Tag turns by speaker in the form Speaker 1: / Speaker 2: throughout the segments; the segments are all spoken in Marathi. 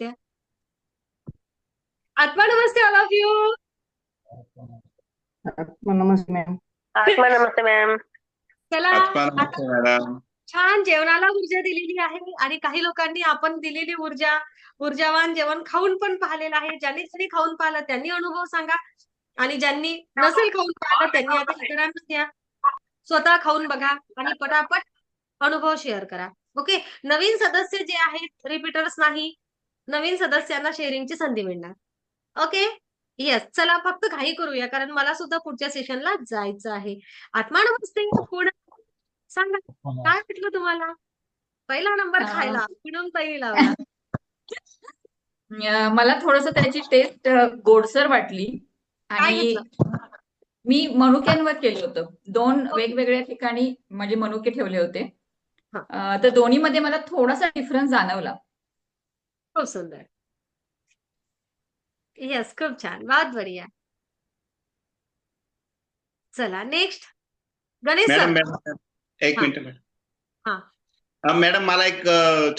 Speaker 1: होत्या आत्मा नमस्ते ऑल ऑफ यू
Speaker 2: नमस्ते मॅम
Speaker 3: आत्मा नमस्ते मॅम
Speaker 1: चला
Speaker 4: मॅडम
Speaker 1: छान जेवणाला ऊर्जा दिलेली आहे आणि काही लोकांनी आपण दिलेली ऊर्जा ऊर्जावान जेवण खाऊन पण पाहिलेलं आहे. ज्यांनी ज्यांनी खाऊन पाहिलं त्यांनी अनुभव सांगा. आणि ज्यांनी नसेल खाऊन पाहिलं त्यांनी आता इतरांना द्या. स्वतः खाऊन बघा आणि पटापट अनुभव शेअर करा. ओके नवीन सदस्य जे आहेत रिपीटर्स नाही नवीन सदस्यांना शेअरिंगची संधी मिळणार. ओके येस चला फक्त घाई करूया कारण मला सुद्धा पुढच्या सेशनला जायचं आहे. आत्मा नमस्ते. पुढे सांगा. काय वाटलं तुम्हाला? पहिला नंबर खायला. म्हणून पहिली लावला.
Speaker 5: मला थोडस त्याची टेस्ट गोडसर वाटली. आणि मी मनुक्यांवर केलं होतं. दोन वेगवेगळ्या ठिकाणी म्हणजे मनुके ठेवले होते. तर दोन्हीमध्ये मला थोडासा डिफरन्स जाणवला.
Speaker 1: खूप सुंदर येस खूप छान. बहुत बढिया चला नेक्स्ट गणेश
Speaker 4: मॅडम
Speaker 1: सर
Speaker 4: एक. Minute madam.
Speaker 1: हा.
Speaker 4: मॅडम मला एक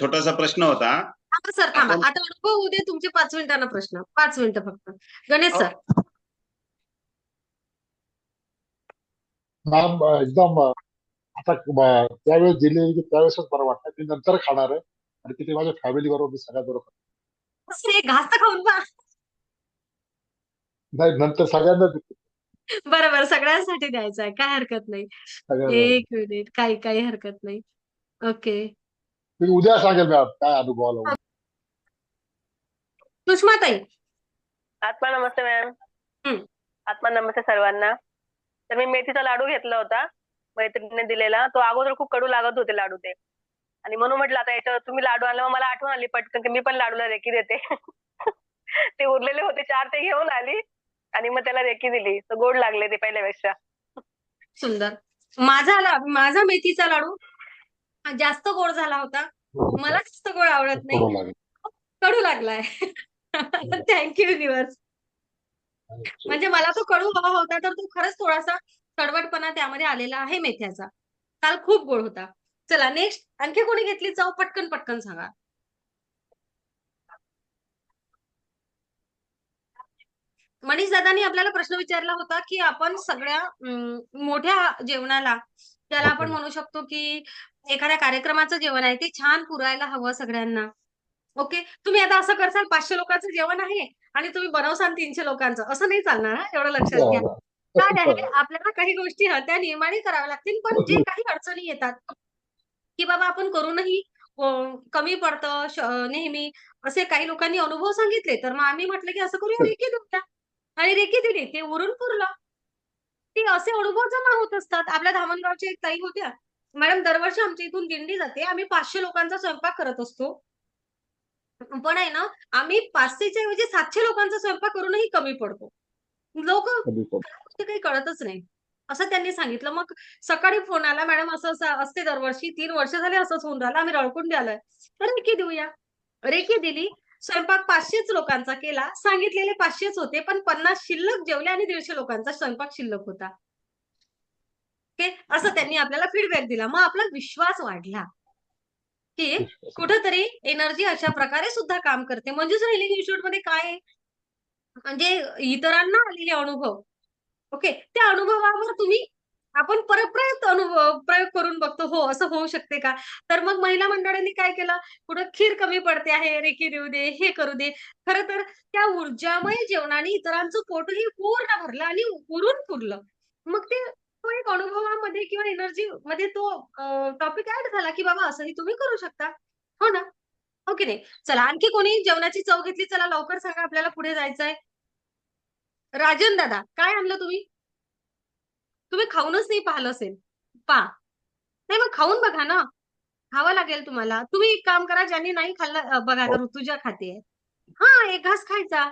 Speaker 4: छोटासा प्रश्न होता.
Speaker 1: सर थांबा. आता अनुभव होऊ दे तुमचे पाच मिनिटांना प्रश्न. पाच मिनिटं फक्त. गणेश. सर
Speaker 6: एकदम आता त्यावेळेस दिली त्यावेळेसच बरं वाटतं. मी नंतर खाणार आहे. आणि तिथे माझ्या फॅमिली बरोबर मी सगळ्या बरोबर.
Speaker 1: घास खाऊन
Speaker 6: नाही नंतर सगळ्यांना देते,
Speaker 1: बरं बरं सगळ्यांसाठी द्यायचं आहे. काय हरकत नाही. एक मिनिट काही काही हरकत नाही. ओके
Speaker 6: मी उद्या सांगेल मॅम काय अनुभव आला
Speaker 1: सुषमाताई.
Speaker 3: आत्मा नमस्ते मॅम
Speaker 1: हम्म.
Speaker 3: आत्मा नमस्ते सर्वांना. तर मी मेथीचा लाडू घेतला होता मैत्रिणीने दिलेला. तो अगोदर खूप कडू लागत होते लाडू ते. आणि म्हणून म्हटलं आता याच्यावर तुम्ही लाडू आणला मला आठवण आली पटकन की मी पण लाडूला रेकी देते. ते उरलेले होते चार ते घेऊन आली आणि मग त्याला रेकी दिली. तर गोड लागले ते पहिल्यापेक्षा.
Speaker 1: सुंदर. माझा ला- माझा मेथीचा लाडू जास्त गोड झाला होता. मला जास्त गोड आवडत नाही.
Speaker 6: करू लागेल.
Speaker 1: कडू लागलाय. थँक्यू युनिवर्स म्हणजे मला तो कडू हवा होता तर तो खरंच थोडासा कडवटपणा त्यामध्ये आलेला आहे मेथ्याचा. काल खूप गोड होता. चला नेक्स्ट आणखी कोणी घेतली? चव पटकन पटकन सांगा. मनीष दादानी आपल्याला प्रश्न विचारला होता की आपण सगळ्या मोठ्या जेवणाला त्याला आपण म्हणू शकतो की एखाद्या कार्यक्रमाचं जेवण आहे ते छान पुरायला हवं सगळ्यांना. ओके तुम्ही आता असं करसाल पाचशे लोकांचं जेवण आहे आणि तुम्ही बनवसाल तीनशे लोकांचं. असं नाही चालणार हा? एवढं लक्षात घ्या. काय आहे आपल्याला काही गोष्टी त्या नियमाने कराव्या लागतील पण जे काही अडचणी येतात की बाबा आपण करूनही कमी पडतं नेहमी. असे काही लोकांनी अनुभव सांगितले. तर मग आम्ही म्हटलं की असं करूया रेकी देऊया आणि रेकी दिली ते उरून पुरलं. ते असे अनुभव जमा होत असतात. आपल्या धामणगावच्या एक ताई होत्या. मॅडम दरवर्षी आमच्या इथून दिंडी जाते. आम्ही पाचशे लोकांचा स्वयंपाक करत असतो. पण आहे ना आम्ही पाचशेच्या ऐवजी सातशे लोकांचा स्वयंपाक करूनही कमी पडतो. लोक काही कळतच नाही. असं त्यांनी सांगितलं. मग सकाळी फोन आला मॅडम असं असं असते दरवर्षी तीन वर्ष झाले असंच होऊन राहिलं आम्ही रळकुंडी आलोय तर रेकी देऊया. रेकी दिली? स्वयंपाक पाचशेच लोकांचा केला सांगितलेले पाचशेच होते पण पन्नास शिल्लक जेवले आणि दीडशे लोकांचा स्वयंपाक शिल्लक होता. ओके? असं त्यांनी आपल्याला फीडबॅक दिला. मग आपला विश्वास वाढला की कुठंतरी एनर्जी अशा प्रकारे सुद्धा काम करते. मंजूस हिलिंग इन्स्टिट्यूटमध्ये काय? म्हणजे इतरांना आलेले अनुभव. ओके त्या अनुभवावर तुम्ही आपण परत अनुभव प्रयोग करून बघतो हो असं होऊ शकते का? तर मग महिला मंडळांनी काय केलं? कुठं खीर कमी पडते आहे रेखी देऊ दे हे करू दे. खर तर त्या ऊर्जामय जेवणाने इतरांचं पोटही पूर्ण भरलं आणि उरून पुरलं मग ते तो एक अनुभवामध्ये किंवा एनर्जी मध्ये तो टॉपिक ऍड झाला की बाबा असंही तुम्ही करू शकता. हो ना? ओके नाही. चला आणखी कोणी जेवणाची चव घेतली? चला लवकर सांगा आपल्याला पुढे जायचंय. राजन दादा काय आणलं तुम्ही? तुम्ही खाऊनच नाही पाहिलं असेल. पा. नाही मग खाऊन बघा ना. खावं लागेल तुम्हाला. तुम्ही एक काम करा ज्यांनी नाही खाल्लं बघा आता ऋतुजा खाते. हा एक घास खायचा.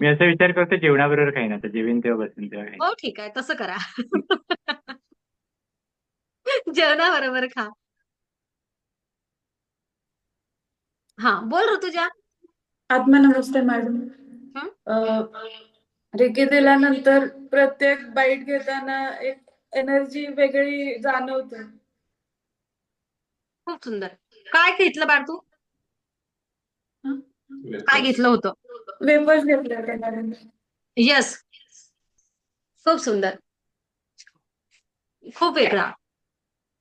Speaker 2: मी असा विचार करतो जेवणाबरोबर खाईन आता जेवेन तेव्हा बसेन तेव्हा
Speaker 1: हो ठीक आहे. तसं करा. जेवणाबरोबर खा. हा बोल ऋतुजा.
Speaker 7: आत्मा नमस्ते मॅडम. रेकी दिल्यानंतर प्रत्येक बाईट घेताना एक एनर्जी वेगळी जाणवते.
Speaker 1: खूप सुंदर. काय घेतलं बाळ तू? काय घेतलं होतं?
Speaker 7: वेफर्स घेतले होते
Speaker 1: येस खूप सुंदर. खूप वेगळा.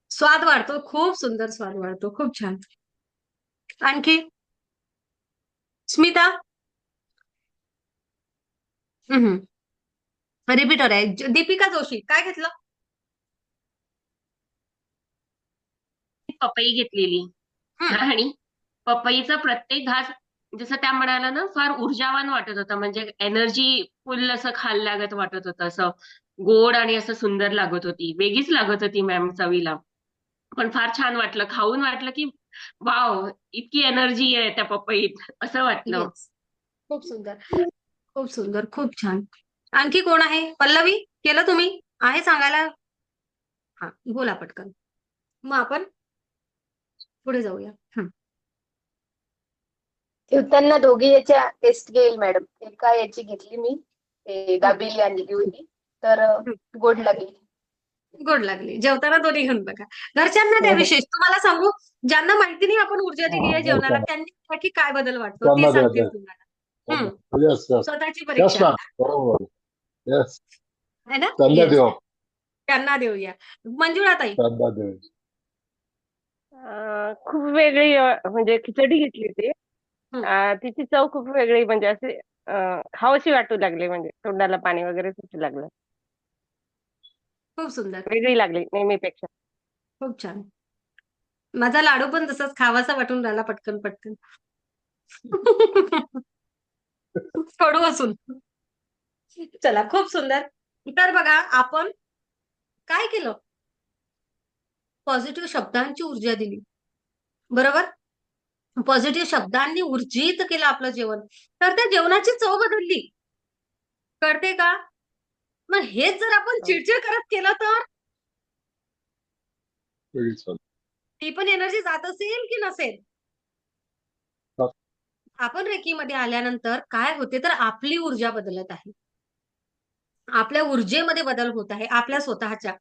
Speaker 1: स्वाद वाढतो खूप सुंदर स्वाद वाढतो. खूप छान. आणखी? स्मिता? रिपीटर आहे. ज- दीपिका जोशी काय घेतलं?
Speaker 8: पपई घेतलेली.
Speaker 1: हं.
Speaker 8: आणि पपईचा प्रत्येक घास जसं त्या म्हणाला ना फार ऊर्जावान वाटत होता. म्हणजे एनर्जी फुल असं खाल्ल्यागत वाटत होतं. असं गोड आणि असं सुंदर लागत होती. वेगळीच लागत होती मॅम चवीला. पण फार छान वाटलं. खाऊन वाटलं की वाव इतकी एनर्जी आहे त्या पपईत. असं वाटलं.
Speaker 1: Yes. खूप सुंदर. खूप सुंदर खूप छान. आणखी कोण आहे? पल्लवी केलं तुम्ही? आहे सांगायला? हा बोला पटकन. मग आपण पुढे जाऊया. हं.
Speaker 9: ठेवताना दोघी याच्या टेस्ट घेईल मॅडम एका याची घेतली मी. ते दाबेली आणली होती. तर गोड लागली.
Speaker 1: गोड लागली. जेवताना दोन्ही घेऊन बघा. घरच्यांना त्या
Speaker 6: हो.
Speaker 1: विशेष. तुम्हाला सांगू ज्यांना माहिती नाही आपण ऊर्जा दिली आहे
Speaker 6: हा,
Speaker 1: जेवणाला नक्की काय बदल वाटतो? ते सांगतील. तुम्हाला. हं.
Speaker 6: येस येस
Speaker 1: स्वतःची
Speaker 6: येस
Speaker 1: परीक्षा.
Speaker 6: बरोबर येस
Speaker 1: है ना?
Speaker 6: त्यांना
Speaker 1: Yes.
Speaker 6: देऊ.
Speaker 1: त्यांना देऊया. मंजुळाताई.
Speaker 6: त्यांना देऊ.
Speaker 3: अं, खूप वेगळी अं, म्हणजे खिचडी घेतली होती.
Speaker 1: हं.
Speaker 3: अं, तिची चव खूप वेगळी म्हणजे असे अं, खावीशी वाटू लागली म्हणजे तोंडाला पाणी वगैरे सुटू लागलं.
Speaker 1: खूप सुंदर.
Speaker 3: वेगळी लागली नेहमीपेक्षा.
Speaker 1: खूप छान. माझा लाडू पण तसाच खावासा वाटून राहिला पटकन पटकन. कडू असून. चला खूप सुंदर. तर बघा आपण काय केलं? पॉझिटिव्ह शब्दांची ऊर्जा दिली. बरोबर? पॉझिटिव्ह शब्दांनी ऊर्जित केलं आपलं जेवण. तर त्या जेवणाची चव बदलली. कळते का? मग हेच जर आपण चिडचिड करत केलं तर? ती पण एनर्जी जात असेल की नसेल. आपण रेकीमध्ये आल्यानंतर काय होते? तर आपली ऊर्जा बदलत आहे. आपल्या ऊर्जेमध्ये बदल होत आहे आपल्या स्वतःच्या.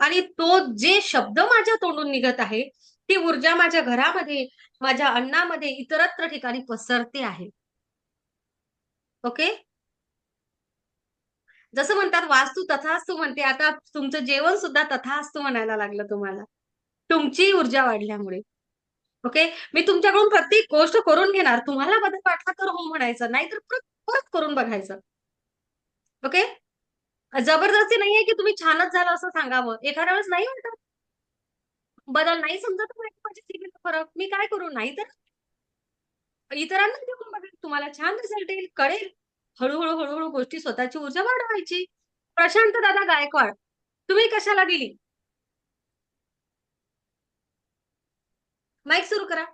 Speaker 1: आणि तो जे शब्द माझ्या तोंडून निघत आहे ती ऊर्जा माझ्या घरामध्ये माझ्या अन्नामध्ये इतरत्र ठिकाणी पसरते आहे. ओके? जसं म्हणतात वास्तू तथास्तू म्हणते. आता तुमचं जेवण सुद्धा तथास्तू म्हणायला लागलं तुम्हाला. तुमची ऊर्जा वाढल्यामुळे. ओके? मी तुमच्याकडून प्रत्येक गोष्ट करून घेणार. तुम्हाला बदल वाटला तर हो म्हणायचं नाहीतर परत परत करून बघायचं. ओके? जबरदस्ती नाहीये की तुम्ही छानच झालं असं सांगावं. एखाद्या वेळेस नाही म्हणतात बदल नाही समजत हो, माझ्या फरक. मी काय करू? नाही तर इतरांना देऊन बघा तुम्हाला छान रिझल्ट येईल कळेल. हळूहळू हळूहळू गोष्टी स्वतःची ऊर्जा वाढवायची. प्रशांत दादा गायकवाड तुम्ही कशाला दिली माईक सुरू करा.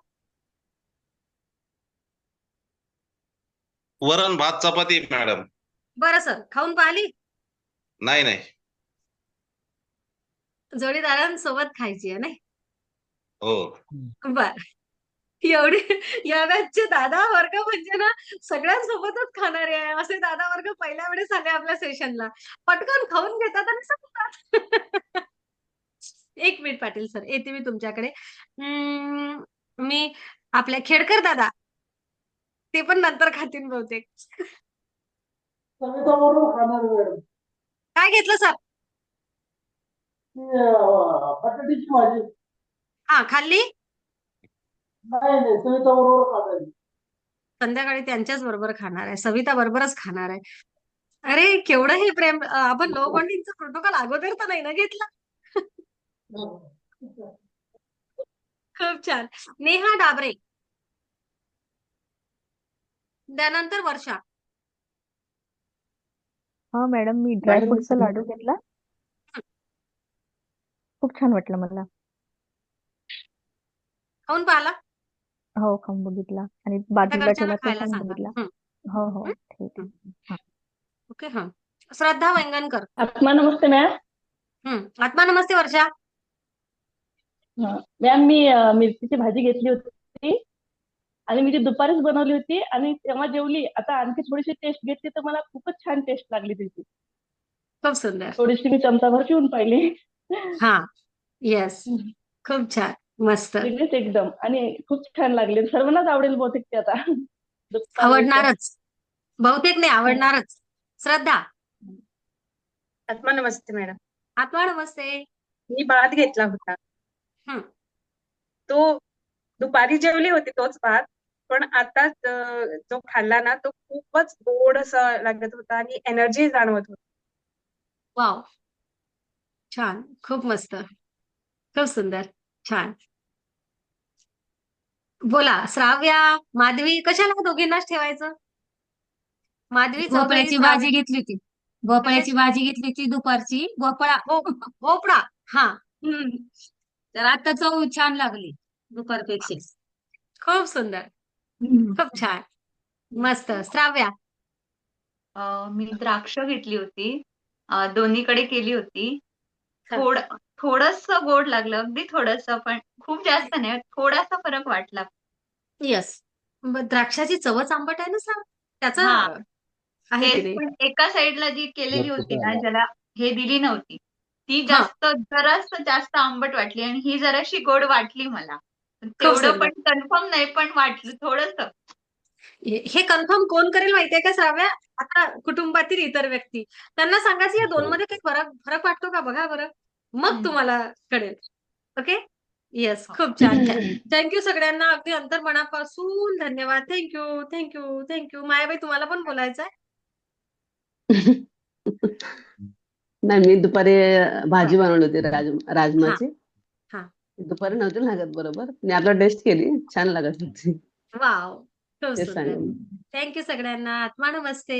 Speaker 4: वरण भात चपाती मॅडम.
Speaker 1: बरं सर. खाऊन पाहिली?
Speaker 4: नाही नाही.
Speaker 1: जोडीदारांसोबत खायची आहे नाही?
Speaker 4: हो.
Speaker 1: बर. एवढे या बॅचचे दादा वर्ग म्हणजे ना सगळ्यांसोबतच खाणारे आहे. असे दादा वर्ग पहिल्या वेळेस आले आपल्या सेशनला पटकन खाऊन घेतात आणि सांगतात. एक मिनिट पाटील सर येते मी तुमच्याकडे. मी आपल्या खेडकर दादा ते पण नंतर खातील बहुतेक. काय घेतलं सर?
Speaker 10: बटाट्याची भाजी.
Speaker 1: हा खाल्ली? संध्याकाळी त्यांच्याच बरोबर खाणार आहे सविता बरोबरच खाणार आहे. अरे केवढं हे प्रेम आपण लो बॉन्डिंगचा प्रोटोकॉल अगोदर तर नाही ना घेतला? खूप छान. नेहा डाबरे. त्यानंतर वर्षा.
Speaker 11: हा मॅडम मी ड्रायफ्रुटचा लाडू घेतला. खूप छान वाटलं मला.
Speaker 1: खाऊन पाहिला?
Speaker 11: हो खाऊन बघितला. आणि बाजूला ठेवला तो
Speaker 1: खायला
Speaker 11: पण
Speaker 1: सांगा.
Speaker 11: बघितला
Speaker 1: हं,
Speaker 11: हो हो
Speaker 1: हं?
Speaker 11: ठीक आहे.
Speaker 1: ओके हा. श्रद्धा वेंगणकर.
Speaker 3: आत्मा नमस्ते मॅम.
Speaker 1: हम्म आत्मा नमस्ते वर्षा.
Speaker 3: मॅम मी अं, मिरचीची भाजी घेतली होती आणि मी ती दुपारीच बनवली होती आणि तेव्हा जेवली. आता आणखी थोडीशी टेस्ट घेतली तर मला खूपच छान टेस्ट लागली त्याची
Speaker 1: खूप सुंदर.
Speaker 3: थोडीशी मी चमचाभर पिऊन पाहिली.
Speaker 1: हा. येस खूप छान. मस्त.
Speaker 3: वेगळीच एकदम. आणि खूप छान लागली. सर्वांनाच आवडेल बहुतेक ते आता.
Speaker 1: आवडणारच. बहुतेक नाही आवडणारच. श्रद्धा.
Speaker 7: आत्मा नमस्ते मॅडम
Speaker 1: आत्मा नमस्ते.
Speaker 7: मी भात घेतला होता. तो दुपारी जेवली होती तोच भात पण आता जो खाल्ला ना तो खूपच गोड असा लागत होता आणि एनर्जी जाणवत होती.
Speaker 1: वाव. छान. खूप मस्त. खूप सुंदर. छान. बोला श्राव्या माधवी कशाला दोघींनाच ठेवायचं? माधवी
Speaker 12: भोपळ्याची भाजी घेतली होती. भोपळ्याची भाजी घेतली होती दुपारची. भोपळा
Speaker 1: भोपळा हा.
Speaker 12: हम्म. तर आता चव छान लागली दुपारपेक्षा.
Speaker 1: खूप सुंदर. खूप छान. मस्त. श्राव्या.
Speaker 5: अं, मी द्राक्ष घेतली होती. अं, दोन्हीकडे केली होती. थोड थोडस गोड लागलं. अगदी थोडस पण खूप जास्त नाही. थोडासा फरक वाटला.
Speaker 1: येस द्राक्षाची चवच आंबट आहे ना सांग त्याचा
Speaker 5: हा.
Speaker 1: आहे की
Speaker 5: तेच
Speaker 1: नाही?
Speaker 5: पण एका साईडला जी केलेली होती ना. ज्याला हे दिली नव्हती. ती
Speaker 1: हा.
Speaker 5: जास्त जरास जास्त आंबट वाटली आणि ही जराशी गोड वाटली मला. तेवढं. पण कन्फर्म नाही पण वाटलं थोडस.
Speaker 1: हे हे कन्फर्म कोण करेल माहितीये का श्राव्या आता कुटुंबातील इतर व्यक्ती. त्यांना सांगायचं या दोन मध्ये काही फरक फरक वाटतो का? बघा बरं. मग. तुम्हाला कळेल. ओके? येस खूप छान. थँक्यू सगळ्यांना. अगदी अंतर्मनापासून धन्यवाद. थँक्यू थँक्यू थँक्यू मायाबाई तुम्हाला पण बोलायचं आहे
Speaker 13: नाही मी दुपारी भाजी बनवली होती राज राजमाची.
Speaker 1: हा.
Speaker 13: दुपारी नव्हती लागत बरोबर. मी आपला टेस्ट केली. छान लागत होती.
Speaker 1: वाव. खूप
Speaker 13: ते
Speaker 1: सुंदर.
Speaker 13: सांगेन.
Speaker 1: थँक्यू सगळ्यांना. आत्मा नमस्ते.